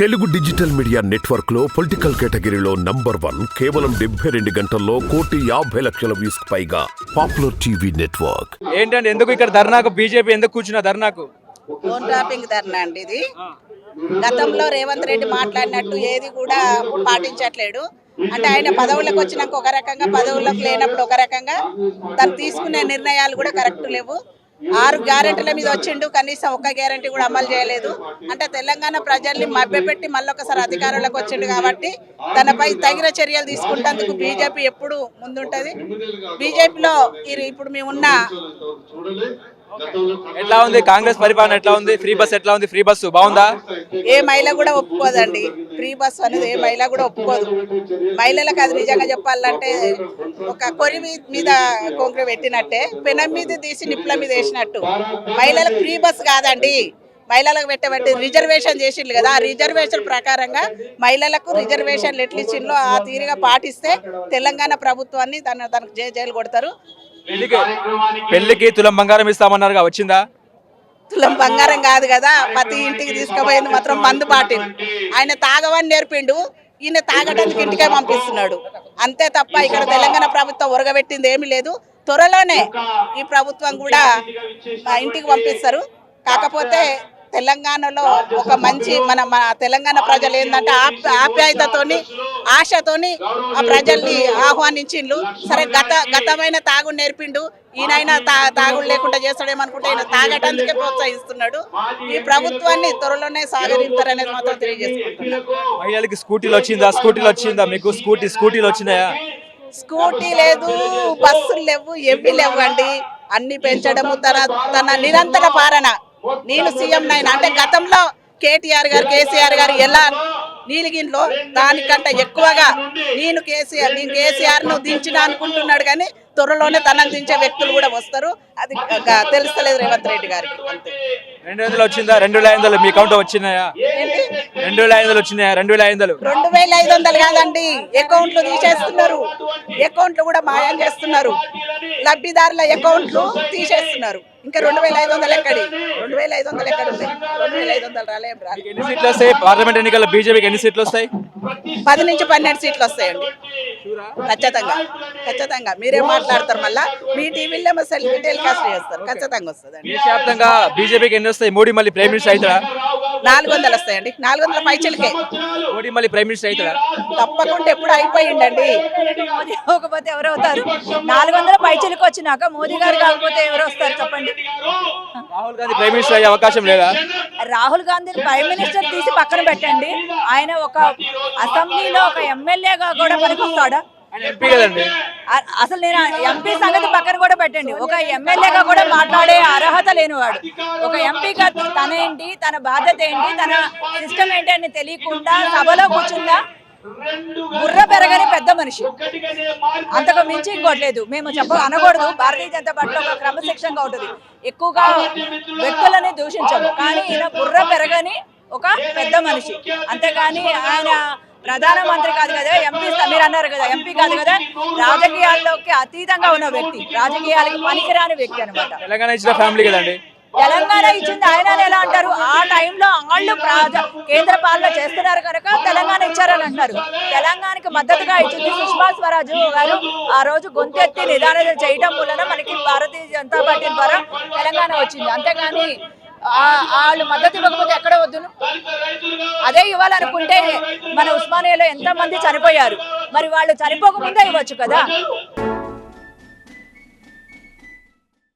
Telugu digital media నెట్వర్క్లో political కేటగిరీలో number one కేవలం డెబ్బై రెండు గంటల్లో కోటి యాభై లక్షల వ్యూస్ పైగా పాపులర్ టీవీ నెట్వర్క్. ఏంటంటే ఎందుకు ఇక్కడ ధర్నాకు బీజేపీ ఎందుకు కూర్చున్న ధర్నాకు? ఫోన్ ట్రాపింగ్ ధర్నా అండి ఇది. గతంలో రేవంత్ రెడ్డి మాట్లాడినట్టు ఏది కూడా పాటించట్లేడు. అంటే ఆయన పదవులకు వచ్చినాక ఒక రకంగా పదవులకు లేనప్పుడు ఒక రకంగా తను తీసుకునే నిర్ణయాలు కూడా కరెక్ట్ లేవు. ఆరు గ్యారెంటీల మీద వచ్చిండు. కనీసం ఒక్క గ్యారెంటీ కూడా అమలు చేయలేదు. అంటే తెలంగాణ ప్రజల్ని మభ్యపెట్టి మళ్ళొకసారి అధికారంలోకి వచ్చిండు కాబట్టి తనపై తగిన చర్యలు తీసుకుంటేందుకు బీజేపీ ఎప్పుడు ముందుంటది. బీజేపీలో ఇప్పుడు మేమున్న ఎట్లా ఉంది? కాంగ్రెస్ పరిపాలన ఎట్లా ఉంది? ఫ్రీ బస్ ఎట్లా ఉంది? ఫ్రీ బస్సు బాగుందా? ఏ మహిళ కూడా ఒప్పుకోదండి. ఫ్రీ బస్ అనేది ఏ మహిళ కూడా ఒప్పుకోదు. మహిళలకు అది నిజంగా చెప్పాలంటే ఒక కొరి మీద కొంకర పెట్టినట్టే పెనం మీద తీసి నిప్పుల మీద వేసినట్టు. మహిళలకు ఫ్రీ బస్ కాదండి. మహిళలకు పెట్టబట్టి రిజర్వేషన్ చేసిండ్రు కదా. ఆ రిజర్వేషన్ ప్రకారంగా మహిళలకు రిజర్వేషన్లు ఎట్లు ఇచ్చిండ్లో ఆ తీరుగా పాటిస్తే తెలంగాణ ప్రభుత్వాన్ని తన తనకు జై జైలు కొడతారు. పెళ్ళికి తులం బంగారం ఇస్తామన్నారుగా వచ్చిందా? తులం బంగారం కాదు కదా ప్రతి ఇంటికి తీసుకుపోయింది మాత్రం మందు బాటిల్. ఆయన తాగవని నేర్పిండు ఈయన తాగడానికి ఇంటికే పంపిస్తున్నాడు. అంతే తప్ప ఇక్కడ తెలంగాణ ప్రభుత్వం ఉరగబెట్టింది ఏమీ లేదు. త్వరలోనే ఈ ప్రభుత్వం కూడా ఇంటికి పంపిస్తారు. కాకపోతే తెలంగాణలో ఒక మంచి మన మన తెలంగాణ ప్రజలు ఏంటంటే ఆప్ ఆప్యాయతతోని ఆశతోని ఆ ప్రజల్ని ఆహ్వానించిండ్రు. సరే గత గతమైన తాగుడు నేర్పిండు. ఈయనైనా తా తాగుడు లేకుండా చేస్తాడేమనుకుంటే ఈయన తాగటానికే ప్రోత్సహిస్తున్నాడు. ఈ ప్రభుత్వాన్ని త్వరలోనే సాగరిస్తారనేది మాత్రం తెలియజేసుకుంటున్నాను. మహిళలకి స్కూటీలు వచ్చిందా? స్కూటీలు వచ్చిందా? మీకు స్కూటీ స్కూటీలు వచ్చినాయా? స్కూటీ లేదు బస్సులు లేవు ఎవ్వి లేవు అండి అన్ని పెంచడము తన తన నిరంతర పాలన. నేను సీఎం నైన్ అంటే గతంలో కేటీఆర్ గారు కేసీఆర్ గారు ఎలా నీలిగిన్లో దానికంటే ఎక్కువగా నేను కేసీఆర్ నేను కేసీఆర్ను దించిన అనుకుంటున్నాడు కానీ త్వరలోనే తనను దించే వ్యక్తులు కూడా వస్తారు. అది తెలుస్తలేదు రేవంత్ రెడ్డి గారికి. అంతే. రెండు వందలు వచ్చిందా? రెండు వందలు మీ అకౌంట్ వచ్చినాయా? ఏంటి రెండు వేల ఐదు వచ్చినాయా రెండు వేల ఐదు రెండు వేల ఐదు వందలు కాదండి అకౌంట్లు తీసేస్తున్నారు. అకౌంట్లు కూడా మాయం చేస్తున్నారు. లబ్ధిదారుల అకౌంట్లు తీసేస్తున్నారు. ఇంకా రెండు వేల ఐదు వందలు ఎక్కడి? రెండు వేల ఐదు వందలు ఎక్కడ ఉన్నాయి రెండు వేల ఐదు వందలు రాలేం రా మీకు ఎన్ని సీట్లు వస్తాయి? పార్లమెంట్ ఎన్నికల్లో బీజేపీకి ఎన్ని సీట్లు వస్తాయి? పది నుంచి పన్నెండు సీట్లు వస్తాయండి. ఖచ్చితంగా ఖచ్చితంగా. మీరేం మాట్లాడతారు మళ్ళా. మీ టీవీలో టెలికాస్ట్ చేస్తారు. ఖచ్చితంగా దేశవ్యాప్తంగా బీజేపీకి ఎన్ని వస్తాయి? మోడీ మళ్ళీ ప్రైమ్ మినిస్టర్ అవుతాడా? నాలుగు వందలు వస్తాయండి. నాలుగు వందల పైచలకే. మోడీ మళ్ళీ ప్రైమ్ మినిస్టర్ అవుతాడా? తప్పకుండా ఎప్పుడు అయిపోయిందండి. మోదీ కాకపోతే ఎవరు అవుతారు? నాలుగు వందల పైచలకు వచ్చినాక మోదీ గారు కాకపోతే ఎవరు వస్తారు చెప్పండి? రాహుల్ గాంధీ ప్రైమ్ మినిస్టర్ అయ్యే అవకాశం లేదా? రాహుల్ గాంధీ ప్రైమ్ మినిస్టర్ తీసి పక్కన పెట్టండి. ఆయన ఒక అసెంబ్లీలో ఒక ఎమ్మెల్యేగా కూడా పనికొస్తాడా? అసలు నేను ఎంపీ సంగతి పక్కన కూడా పెట్టండి. ఒక ఎమ్మెల్యేగా కూడా మాట్లాడే అర్హత లేనివాడు. ఒక ఎంపీగా తనేంటి తన బాధ్యత ఏంటి తన సిస్టమ్ ఏంటి అని తెలియకుండా సభలో కూర్చున్నా బుర్ర పెరగని పెద్ద మనిషి. అంతకు మించి ఇంకోట్లేదు మేము చెప్ప అనకూడదు. భారతీయ జనతా పార్టీలో ఒక క్రమశిక్షణగా ఉంటుంది. ఎక్కువగా వ్యక్తులని దూషించము. కానీ ఈయన బుర్ర పెరగని ఒక పెద్ద మనిషి. అంతేగాని ఆయన ప్రధానమంత్రి కాదు కదా ఎంపీ మీరు అన్నారు కదా ఎంపీ కాదు కదా రాజకీయాల్లోకి అతీతంగా ఉన్న వ్యక్తి రాజకీయాలకి పనికిరాని వ్యక్తి అనమాట తెలంగాణ ఇచ్చిన ఫ్యామిలీ కదండి? తెలంగాణ ఇచ్చింది ఆయన ఎలా అంటారు? ఆ టైంలో వాళ్ళు కేంద్ర పాలన చేస్తున్నారు కనుక తెలంగాణ ఇచ్చారని అంటారు తెలంగాణకి మద్దతుగా ఇచ్చింది సుష్మా స్వరాజ్ గారు. ఆ రోజు గొంతెత్తి నిదానం చేయడం వలన మనకి భారతీయ జనతా పార్టీ ద్వారా తెలంగాణ వచ్చింది. అంతేగాని వాళ్ళు మద్దతు ఇవ్వకపోతే ఎక్కడ వద్దును? అదే ఇవ్వాలనుకుంటే మన ఉస్మానియాలో ఎంత మంది చనిపోయారు? మరి వాళ్ళు చనిపోకముందే ఇవ్వచ్చు కదా?